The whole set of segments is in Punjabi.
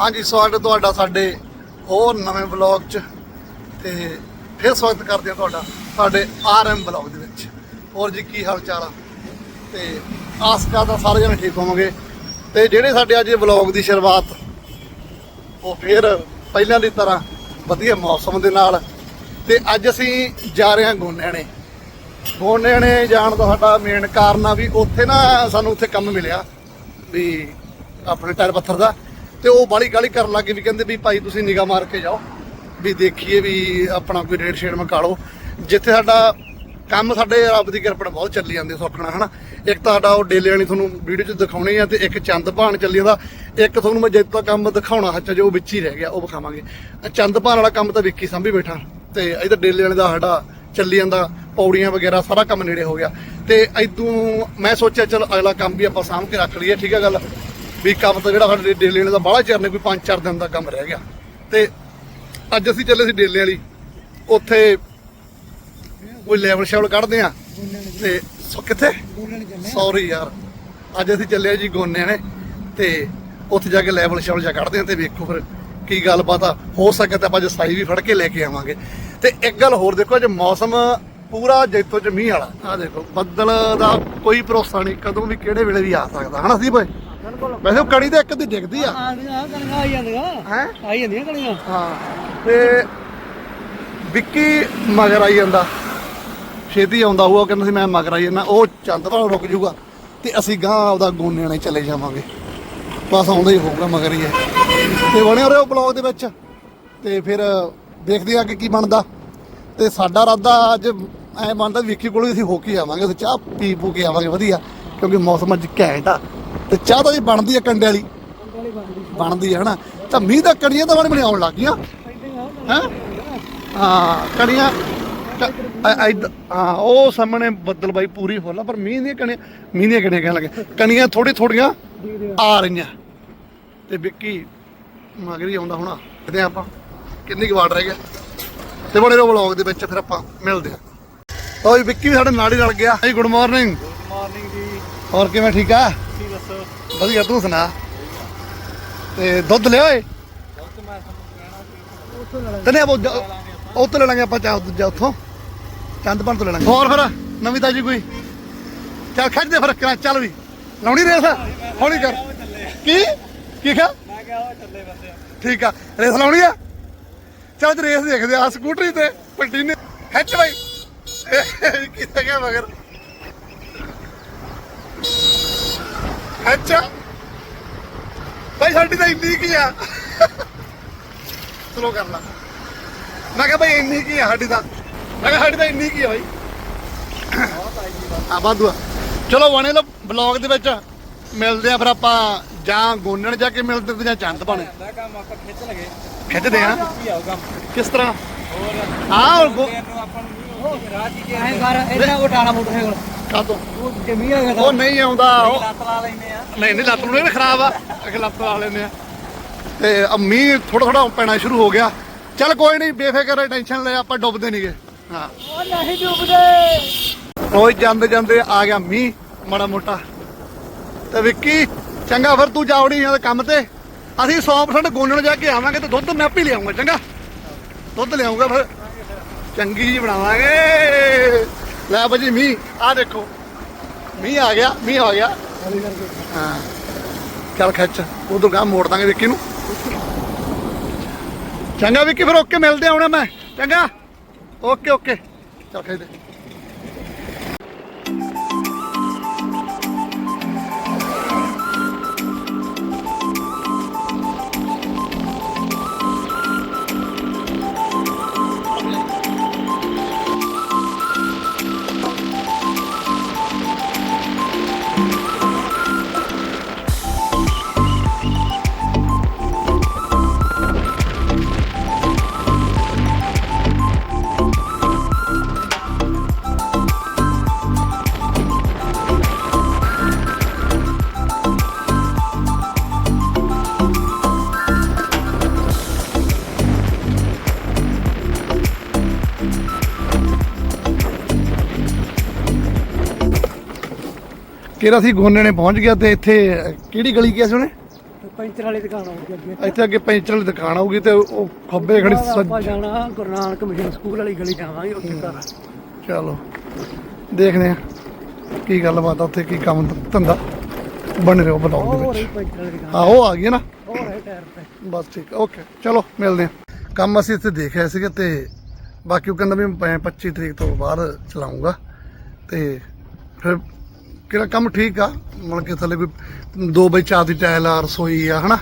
ਹਾਂਜੀ ਸਵਾਗਤ ਤੁਹਾਡਾ ਸਾਡੇ ਹੋਰ ਨਵੇਂ ਵਲੌਗ 'ਚ ਤੇ ਫਿਰ ਸਵਾਗਤ ਕਰਦੇ ਹਾਂ ਤੁਹਾਡਾ, ਸਾਡੇ ਆਰਐਮ ਵਲੌਗ ਦੇ ਵਿੱਚ। ਹੋਰ ਜੀ, ਕੀ ਹਾਲ ਚਾਲ ਆ? ਤੇ ਆਸ ਕਰਦਾ ਸਾਰੇ ਜਣੇ ਠੀਕ ਹੋਵੋਗੇ। ਤੇ ਜਿਹੜੇ ਸਾਡੇ ਅੱਜ ਵਲੌਗ ਦੀ ਸ਼ੁਰੂਆਤ, ਉਹ ਫਿਰ ਪਹਿਲਾਂ ਦੀ ਤਰ੍ਹਾਂ ਵਧੀਆ ਮੌਸਮ ਦੇ ਨਾਲ। ਤੇ ਅੱਜ ਅਸੀਂ ਜਾ ਰਹੇ ਹਾਂ ਗੋਨਿਆਣੇ। ਗੋਨਿਆਣੇ ਜਾਣ ਦਾ ਸਾਡਾ ਮੇਨ ਕਾਰਨ ਆ ਵੀ ਉੱਥੇ ਨਾ ਸਾਨੂੰ ਉੱਥੇ ਕੰਮ ਮਿਲਿਆ, ਵੀ ਆਪਣੇ ਟਾਇਰ ਪੱਥਰ ਦਾ। ਤੇ ਉਹ ਬਾਲੀ ਗਾਲੀ ਕਰਨ ਲੱਗੇ ਵੀ ਕਹਿੰਦੇ ਵੀ ਭਾਈ ਤੁਸੀਂ ਨਿਗਾਹ ਮਾਰ ਕੇ ਜਾਓ, ਵੀ ਦੇਖੀਏ ਵੀ ਆਪਣਾ ਕੋਈ ਰੇਟ ਸ਼ੇਡ ਮਕਾਲੋ ਜਿੱਥੇ ਸਾਡਾ ਕੰਮ ਸਾਡੇ ਰੱਬ ਦੀ ਕਿਰਪਾ ਨਾਲ ਬਹੁਤ ਚੱਲੀ ਜਾਂਦੇ ਸੌਖਣਾ ਹਨਾ? ਇੱਕ ਤਾਂ ਸਾਡਾ ਉਹ ਡੇਲੇ ਵਾਲੀ ਤੁਹਾਨੂੰ ਵੀਡੀਓ 'ਚ ਦਿਖਾਉਣੀ ਆ ਤੇ ਇੱਕ ਚੰਦ ਭਾਣ ਚੱਲੀ ਜਾਂਦਾ। ਇੱਕ ਤੁਹਾਨੂੰ ਮੈਂ ਜਿੱਤ ਦਾ ਕੰਮ ਦਿਖਾਉਣਾ ਹੱਚ ਜੋ ਵਿੱਚ ਹੀ ਰਹਿ ਗਿਆ, ਉਹ ਵਿਖਾਵਾਂਗੇ। ਚੰਦ ਭਾਣ ਵਾਲਾ ਕੰਮ ਤਾਂ ਵਿੱਕੀ ਸਾਂਭੀ ਬੈਠਾ। ਤੇ ਇਧਰ ਡੇਲੇ ਵਾਲੇ ਦਾ ਸਾਡਾ ਚੱਲੀ ਜਾਂਦਾ, ਪੌੜੀਆਂ ਵਗੈਰਾ ਸਾਰਾ ਕੰਮ ਨੇੜੇ ਹੋ ਗਿਆ। ਤੇ ਇਦੋਂ ਮੈਂ ਸੋਚਿਆ, ਚਲ ਅਗਲਾ ਕੰਮ ਵੀ ਆਪਾਂ ਸਾਂਭ ਕੇ ਰੱਖ ਲਈਏ, ਠੀਕ ਹੈ ਗੱਲ? ਵੀ ਕੰਮ ਤਾਂ ਜਿਹੜਾ ਸਾਡੇ ਡੇਲੇ ਵਾਲੇ ਦਾ ਬਾਹਲਾ ਚਿਰ ਨੇ ਕੋਈ 5-4 ਦਿਨ ਦਾ ਕੰਮ ਰਹਿ ਗਿਆ। ਤੇ ਅੱਜ ਅਸੀਂ ਚੱਲੇ ਸੀ ਡੇਲੇ ਵਾਲੀ। ਉੱਥੇ ਕੋਈ ਲੈਵਲ ਸ਼ੈਵਲ ਕੱਢਦੇ ਆ। ਤੇ ਸੋ ਕਿੱਥੇ? ਸੌਰੀ ਯਾਰ। ਅੱਜ ਅਸੀਂ ਚੱਲੇ ਜੀ ਗੋਨੇ ਨੇ। ਤੇ ਉੱਥੇ ਜਾ ਕੇ ਲੈਵਲ ਸ਼ੈਵਲ ਜਾ ਕੱਢਦੇ ਆ ਤੇ ਵੇਖੋ ਫਿਰ ਕੀ ਗੱਲਬਾਤ ਆ। ਹੋ ਸਕੇ ਤਾਂ ਆਪਾਂ ਅੱਜ ਸਾਈ ਵੀ ਫੜ ਕੇ ਲੈ ਕੇ ਆਵਾਂਗੇ। ਤੇ ਇੱਕ ਗੱਲ ਹੋਰ ਦੇਖੋ, ਅੱਜ ਮੌਸਮ ਪੂਰਾ ਜੈਤੋ ਚ ਮੀਂਹ ਵਾਲਾ। ਆ ਦੇਖੋ, ਬੱਦਲ ਦਾ ਕੋਈ ਭਰੋਸਾ ਨਹੀਂ, ਕਦੋਂ ਵੀ ਕਿਹੜੇ ਵੇਲੇ ਵੀ ਆ ਸਕਦਾ। ਹਨਾ ਸੀ ਭਾਈ? ਵੈਸੇ ਉਹ ਕੜੀ ਤਾਂ ਇੱਕ ਦੀ ਡਿੱਗਦੀ ਆ। ਆ ਕਣੀਆਂ ਆਈ ਜਾਂਦੀਆਂ। ਹੈ? ਆਈ ਜਾਂਦੀਆਂ ਕਣੀਆਂ। ਹਾਂ ਤੇ ਵਿੱਕੀ ਮਗਰ ਆਈ ਜਾਂਦਾ। ਛੇਤੀ ਆਉਂਦਾ ਹੋਊਗਾ ਕਹਿੰਦਾ ਸੀ ਮੈਂ ਮਗਰ ਆਈ ਜਾਂਦਾ। ਉਹ ਚੰਦ ਭਾਲ ਰੁਕ ਜਾਊਗਾ ਤੇ ਅਸੀਂ ਗਾਂ ਆਪਦਾ ਗੋਨੇ ਹੀ ਚਲੇ ਜਾਵਾਂਗੇ। ਬਸ ਆਉਂਦਾ ਹੀ ਹੋਊਗਾ ਮਗਰ ਹੀ ਹੈ। ਤੇ ਬਣੇ ਰਹੋ ਬਲੌਗ ਦੇ ਵਿੱਚ। ਤੇ ਫਿਰ ਦੇਖਦੇ ਆ ਕਿ ਕੀ ਬਣਦਾ। ਤੇ ਸਾਡਾ ਇਰਾਦਾ ਅੱਜ ਐ ਬਣਦਾ ਵਿੱਕੀ ਕੋਲ ਹੀ ਅਸੀਂ ਹੋ ਕੇ ਆਵਾਂਗੇ ਅਸੀਂ ਚਾਹ ਪੀ ਪੂ ਕੇ ਆਵਾਂਗੇ ਵਧੀਆ। ਕਿਉਂਕਿ ਮੌਸਮ ਅੱਜ ਘੈਂਟ ਆ। ਤੇ ਚਾਹ ਤਾਂ ਜੀ ਬਣਦੀ ਆ ਕੰਡੇ ਵਾਲੀ। ਬਣਦੀ ਹੈ ਹਨਾ? ਤਾਂ ਮੀਂਹ ਦਾ ਕਣੀਆਂ ਤਾਂ ਬਣ ਬਣੀ ਆਉਣ ਲੱਗ ਗਈਆਂ। ਹੈਂ? ਹਾਂ ਕਣੀਆਂ ਕ- ਹਾਂ, ਉਹ ਸਾਹਮਣੇ ਬੱਦਲ ਬਾਈ ਪੂਰੀ ਫੁੱਲ ਆ ਪਰ ਮੀਂਹ ਦੀਆਂ ਕਣੀਆਂ ਮੀਂਹ ਦੀਆਂ ਕਣੀਆਂ ਕਹਿਣ ਲੱਗੇ। ਕਣੀਆਂ ਥੋੜੀ ਥੋੜੀਆਂ ਆ ਰਹੀਆਂ। ਤੇ ਵਿੱਕੀ ਮਗਰ ਹੀ ਆਉਂਦਾ ਹੋਣਾ। ਦੇਖਦੇ ਆਪਾਂ? ਕਿੰਨੀ ਕੁ ਵਾਟ ਰਹਿ ਗਿਆ ਤੇ ਬੜੇ ਰੋ ਵਲੌਗ ਦੇ ਵਿੱਚ, ਫਿਰ ਆਪਾਂ ਮਿਲਦੇ ਹਾਂ। ਲਓ ਜੀ, ਵਿੱਕੀ ਵੀ ਸਾਡੇ ਨਾਲ ਹੀ ਰਲ ਗਿਆ। ਜੀ ਗੁੱਡ ਮਾਰਨਿੰਗ ਹੋਰ ਕਿਵੇਂ ਠੀਕ ਆ? ਕੀ ਦੱਸੋ। ਵਧੀਆ ਤੂੰ ਸੁਣਾ। ਤੇ ਦੁੱਧ ਲਿਆ ਓਏ? ਤਨੇ ਉਹ ਉੱਥੇ ਲੈ ਲਾਂਗੇ ਆਪਾਂ। ਚਾਹ ਦੂਜਾ ਉੱਥੋਂ। ਚੰਦ ਤੋਂ ਲੈ ਲਾਂਗੇ। ਹੋਰ ਫਿਰ? ਨਵੀਂ ਤਾਜੀ ਕੋਈ? ਚੱਲ ਖੱਜ ਦੇ ਫਿਰ ਕਿਰਾਂ ਚੱਲ ਵੀ। ਲਾਉਣੀ ਰੇਸ? ਹੌਲੀ ਕਰ। ਕੀ? ਕੀ ਖਾ ਮੈਂ ਕਿਹਾ ਉਹ ਚੱਲੇ ਬੰਦੇ। ਠੀਕ ਆ ਰੇਸ ਲਾਉਣੀ ਆ? ਚੱਲ ਤੇ ਰੇਸ ਦੇਖਦੇ ਆ ਸਕੂਟਰੀ ਤੇ ਪੱਟੀ ਨੇ ਖੱਚ ਬਾਈ। ਕਿੱਥੇ ਗਿਆ ਮਗਰ? ਅੱਛਾ। ਭਾਈ ਸਾਡੀ ਤਾਂ ਇੰਨੀ ਕੀ ਆ। ਚਲੋ ਕਰ ਲਾ। ਮੈਂ ਕਿਹਾ ਭਾਈ ਇੰਨੀ ਕੀ ਆ ਸਾਡੀ ਤਾਂ। ਮੈਂ ਕਿਹਾ ਸਾਡੀ ਤਾਂ ਇੰਨੀ ਕੀ ਆ ਭਾਈ। ਆ ਵਾਧੂ ਆ। ਚਲੋ ਬਣੇ ਲੋ ਬਲੌਗ ਦੇ ਵਿੱਚ। ਮਿਲਦੇ ਆ ਫਿਰ ਆਪਾਂ ਜਾਂ ਗੋਨਣ ਜਾ ਕੇ ਮਿਲਦੇ ਤੇ ਜਾਂ ਚੰਦ ਪਾਣੇ ਦਾ ਕੰਮ ਆਪਾਂ ਖਿੱਚ ਲਗੇ। ਖਿੱਚਦੇ ਆ ਕੀ ਆਊਗਾ। ਕਿਸ ਤਰ੍ਹਾਂ? ਹੋਰ ਹਾਂ ਹੋਰ ਗੋ- ਨੂੰ ਆਪਾਂ ਨੂੰ ਰਾਜ ਜੀ ਐਂ ਕਰ ਇੰਨਾ ਉਠਾਣਾ ਮੋਟਰਸਾਈਕਲ। ਕਾਹਤੋਂ ਉਹ ਜਮੀ ਆ ਗਿਆ ਉਹ ਨਹੀਂ ਆਉਂਦਾ ਉਹ ਲੱਤ ਲਾ ਲੈਨੇ ਆ। ਨਹੀਂ ਨਹੀਂ ਲੱਤ ਨੂੰ ਨਹੀਂ ਖਰਾਬ ਆ। ਅਗੇ ਲੱਤ ਲਾ ਲੈਨੇ ਆ। ਤੇ ਆ ਮੀਂਹ ਥੋੜਾ ਥੋੜਾ ਪੈਣਾ ਸ਼ੁਰੂ ਹੋ ਗਿਆ। ਚੱਲ ਕੋਈ ਨਹੀਂ ਬੇਫਿਕਰ ਟੈਨਸ਼ਨ ਲੈ ਆਪਾਂ ਡੁੱਬਦੇ ਨਹੀਂਗੇ ਹਾਂ। ਉਹ ਨਹੀਂ ਡੁੱਬਦੇ ਉਹ ਜਾਂਦੇ ਜਾਂਦੇ ਆ ਗਿਆ ਮੀਂਹ ਮਾੜਾ ਮੋਟਾ। ਤੇ ਵਿੱਕੀ ਚੰਗਾ ਫਿਰ ਤੂੰ ਜਾਵੜੀ ਆ ਕੰਮ ਤੇ। ਅਸੀਂ 100% ਗੋਨਣ ਜਾ ਕੇ ਆਵਾਂਗੇ ਤੇ ਦੁੱਧ ਮੈਂ ਆਪੇ ਲਿਆਉਂਗਾ ਚੰਗਾ। ਦੁੱਧ ਲਿਆਉਂਗਾ ਫਿਰ। ਚੰਗੀ ਜੀ ਬਣਾਵਾਂਗੇ। ਲੈ ਬਾਜੀ ਮੀਂਹ ਆ ਦੇਖੋ। ਮੀਂਹ ਆ ਗਿਆ, ਮੀਂਹ ਆ ਗਿਆ। ਹਾਂ। ਚੱਲ ਖਿੱਚ, ਉਦੋਂ ਗਾਂ ਮੋੜ ਦਾਂਗੇ ਵਿੱਕੀ ਨੂੰ। ਚੰਗਾ ਵਿੱਕੀ, ਫਿਰ ਓਕੇ, ਮਿਲਦੇ ਆਉਣਾ ਮੈਂ। ਚੰਗਾ। Okay okay. ਚੱਲ ਖਿੱਚ ਕਿਹੜਾ ਸੀ? ਗੋਨੇ ਨੇ ਪਹੁੰਚ ਗਿਆ ਤੇ ਇੱਥੇ ਕਿਹੜੀ ਗਲੀ ਗਿਆ ਸੀ ਉਹਨੇ? ਪੈਂਚਰ ਵਾਲੀ ਦੁਕਾਨ ਆਉਂਦੀ ਅੱਗੇ। ਇੱਥੇ ਅੱਗੇ ਪੈਂਚਰ ਵਾਲੀ ਦੁਕਾਨ ਆਊਗੀ ਤੇ ਉਹ ਖੱਬੇ ਖੜੀ ਆਪਾਂ ਸੱਜ ਜਾਣਾ ਗੁਰੂ ਨਾਨਕ ਮਿਸ਼ਨ ਸਕੂਲ ਵਾਲੀ ਗਲੀ ਜਾਵਾਂਗੇ ਉੱਥੇ ਘਰ। ਚਲੋ ਦੇਖਦੇ ਆ ਕੀ ਗੱਲਬਾਤ ਆ ਉੱਥੇ ਕੀ ਕੰਮ ਧੰਦਾ ਬਣ ਰਿਹਾ ਬਲੌਗ ਦੇ ਵਿੱਚ। ਹੀ ਆਹੋ ਆ ਗਈ ਨਾ? ਬਸ ਠੀਕ ਓਕੇ ਚਲੋ ਮਿਲਦੇ ਆ ਕੰਮ ਅਸੀਂ ਇੱਥੇ ਦੇਖਿਆ ਸੀਗਾ ਤੇ ਬਾਕੀ ਉਹ ਕਹਿੰਦਾ ਵੀ ਮੈਂ 25 ਤਰੀਕ ਤੋਂ ਬਾਅਦ ਚਲਾਉਂਗਾ ਤੇ ਫਿਰ ਕਿਹੜਾ ਕੰਮ ਠੀਕ ਆ? ਮਤਲਬ ਕਿ ਥੱਲੇ ਕੋਈ 2 ਬਾਈ 4 ਦੀ ਟਾਇਲ ਆ ਰਸੋਈ ਆ ਹਨਾ?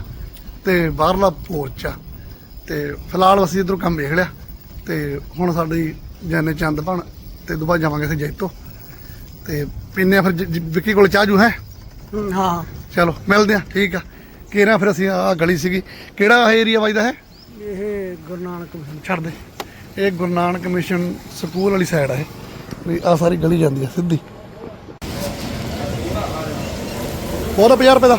ਤੇ ਬਾਹਰਲਾ ਪੋਰਚ ਆ। ਤੇ ਫਿਲਹਾਲ ਅਸੀਂ ਇਧਰੋਂ ਕੰਮ ਵੇਖ ਲਿਆ। ਤੇ ਹੁਣ ਸਾਡੀ ਜਾਨੇ ਚੰਦ ਬਣ ਤੇ ਦੁਬਾਰਾ ਜਾਵਾਂਗੇ ਅਸੀਂ ਜੈਤੋ। ਤੇ ਪੀਨੇ ਫਿਰ ਵਿੱਕੀ ਕੋਲ ਚਾਹ ਜੂ ਹੈ? ਹੂੰ, ਹਾਂ। ਚਲੋ ਮਿਲਦੇ ਆ ਠੀਕ ਆ। ਕਿਹੜਾ ਫਿਰ ਅਸੀਂ ਆ ਗਲੀ ਸੀਗੀ। ਕਿਹੜਾ ਏਰੀਆ ਵੱਜਦਾ ਹੈ? ਇਹ ਗੁਰੂ ਨਾਨਕ ਮਿਸ਼ਨ ਛੱਡ ਦੇ। ਇਹ ਗੁਰੂ ਨਾਨਕ ਮਿਸ਼ਨ ਸਕੂਲ ਵਾਲੀ ਸਾਈਡ ਆ ਇਹ। ਵੀ ਆ ਸਾਰੀ ਗਲੀ ਜਾਂਦੀ ਆ ਸਿੱਧੀ। ਬਹੁਤ 50 ਰੁਪਏ ਦਾ।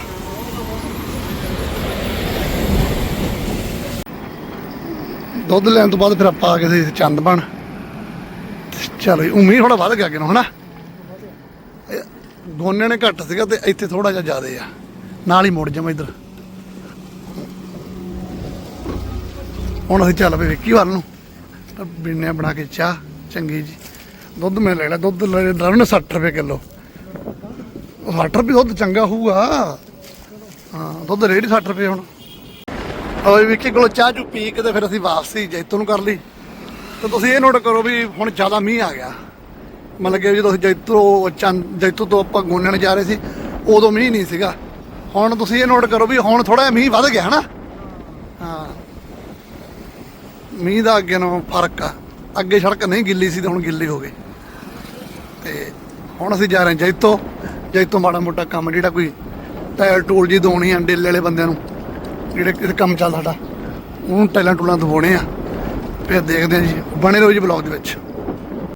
ਦੁੱਧ ਲੈਣ ਤੋਂ ਬਾਅਦ ਫਿਰ ਆਪਾਂ ਆ ਗਏ ਸੀ ਚੰਦ ਬਣ ਚਲੋ ਜੀ, ਉਮੀਦ ਥੋੜਾ ਵੱਧ ਗਿਆ ਕਿ ਹਨਾ? ਇਹ ਦੋਨੇ ਨੇ ਘੱਟ ਸੀਗਾ ਤੇ ਇੱਥੇ ਥੋੜਾ ਜਿਹਾ ਜ਼ਿਆਦੇ ਆ। ਨਾਲ ਹੀ ਮੁੜ ਜਾਵਾਂ ਇੱਧਰ। ਹੁਣ ਅਸੀਂ ਚੱਲ ਪਏ ਵਿੱਕੀ ਵੱਲ ਨੂੰ। ਤਾਂ ਬਿੰਨੇ ਬਣਾ ਕੇ ਚਾਹ ਚੰਗੀ ਜੀ। ਦੁੱਧ ਮੈਂ ਲੈ ਲਿਆ ਦੁੱਧ ਲੈ ਲਿਆ ਉਹਨੇ 60 ਰੁਪਏ ਕਿਲੋ। 60 ਰੁਪਏ ਦੁੱਧ ਚੰਗਾ ਹੋਊਗਾ। ਹਾਂ, ਦੁੱਧ ਰੇੜੀ 60 ਰੁਪਏ ਹੁਣ। ਓਏ ਵਿੱਕੀ ਕੋਲ ਚਾਹ ਚੂ ਪੀ ਕੇ ਤੇ ਫਿਰ ਅਸੀਂ ਵਾਪਸੀ ਜੈਤੋ ਨੂੰ ਕਰ ਲਈ। ਤੇ ਤੁਸੀਂ ਇਹ ਨੋਟ ਕਰੋ ਵੀ ਹੁਣ ਜ਼ਿਆਦਾ ਮੀਂਹ ਆ ਗਿਆ। ਮਤਲਬ ਕਿ ਜਦੋਂ ਅਸੀਂ ਜੈਤੋ, ਚੰਦ, ਜੈਤੋ ਤੋਂ ਆਪਾਂ ਗੋਨਿਆਂ ਜਾ ਰਹੇ ਸੀ, ਉਦੋਂ ਮੀਂਹ ਨਹੀਂ ਸੀਗਾ। ਹੁਣ ਤੁਸੀਂ ਇਹ ਨੋਟ ਕਰੋ ਵੀ ਹੁਣ ਥੋੜਾ ਜਿਹਾ ਮੀਂਹ ਵੱਧ ਗਿਆ, ਹਨਾ? ਹਾਂ। ਮੀਂਹ ਦਾ ਅੱਗੇ ਨਾਲੋਂ ਫ਼ਰਕ ਆ। ਅੱਗੇ ਸੜਕ ਨਹੀਂ ਗਿੱਲੀ ਸੀ ਤੇ ਹੁਣ ਗਿੱਲੀ ਹੋ ਗਈ। ਤੇ ਹੁਣ ਅਸੀਂ ਜਾ ਰਹੇ ਹਾਂ ਜਾਂ ਜੈਤੋ ਮਾੜਾ ਮੋਟਾ ਕੰਮ ਜਿਹੜਾ ਕੋਈ ਟਾਇਰ ਟੂਲ ਜੀ ਦੋਣੀ ਆ ਡੇਲੇ ਵਾਲੇ ਬੰਦਿਆਂ ਨੂੰ, ਜਿਹੜੇ ਕਿਤੇ ਕੰਮ ਚੱਲ ਸਾਡਾ, ਉਹਨੂੰ ਟਾਇਲਾਂ ਟੂਲਾਂ ਦਵਾਉਣੇ ਆ। ਫਿਰ ਦੇਖਦੇ ਆ ਜੀ, ਬਣੇ ਰਹੋ ਜੀ ਬਲੌਗ ਦੇ ਵਿੱਚ।